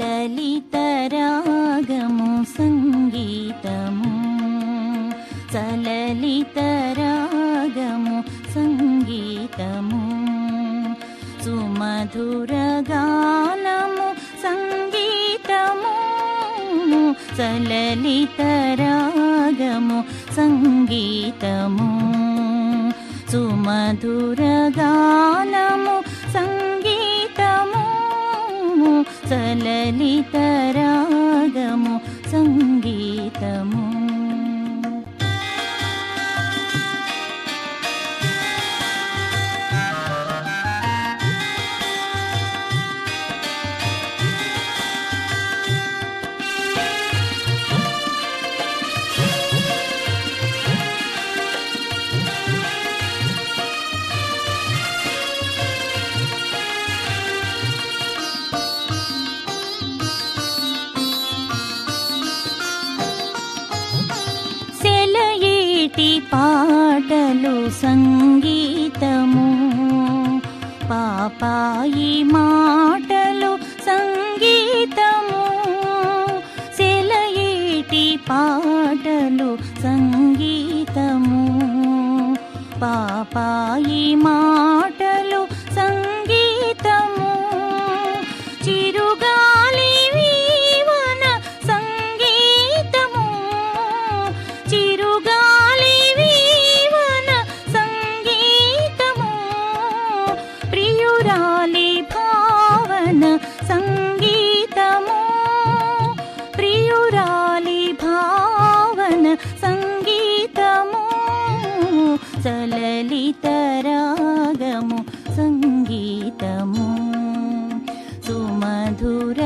సలలితరాగము సంగీతము సలలితరాగము సంగీతము సుమధురగానము సంగీతము సలలితరాగము సంగీతము సుమధురగా సలలితరాగము సంగీతము సెలయేటి పాటలు సంగీతము. పాపాయి మాటలు సంగీతము. సెలయేటి పాటలు సంగీతము. పాపాయి మాట ीतमो सललितरागमु सङ्गीतमु सुमधुर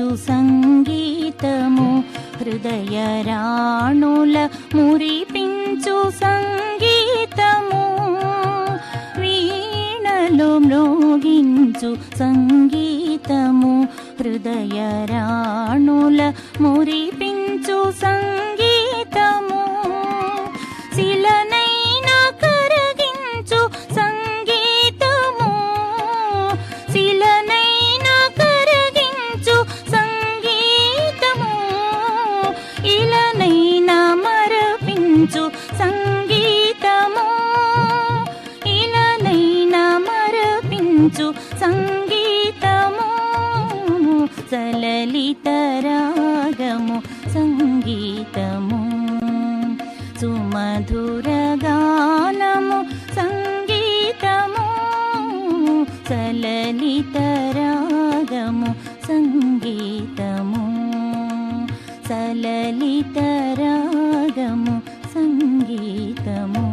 మ్రోగించు సంగీతము హృదయ రాణుల మురిపించు సంగీతము. వీణలో మ్రోగించు సంగీతము హృదయ రాణుల మురిపించు సంగీతము అంచు సంగీతము సలలిత రాగము సంగీతము. సుమధుర గానము సంగీతము సలలిత రాగము సంగీతము. సలలిత రాగము సంగీతము.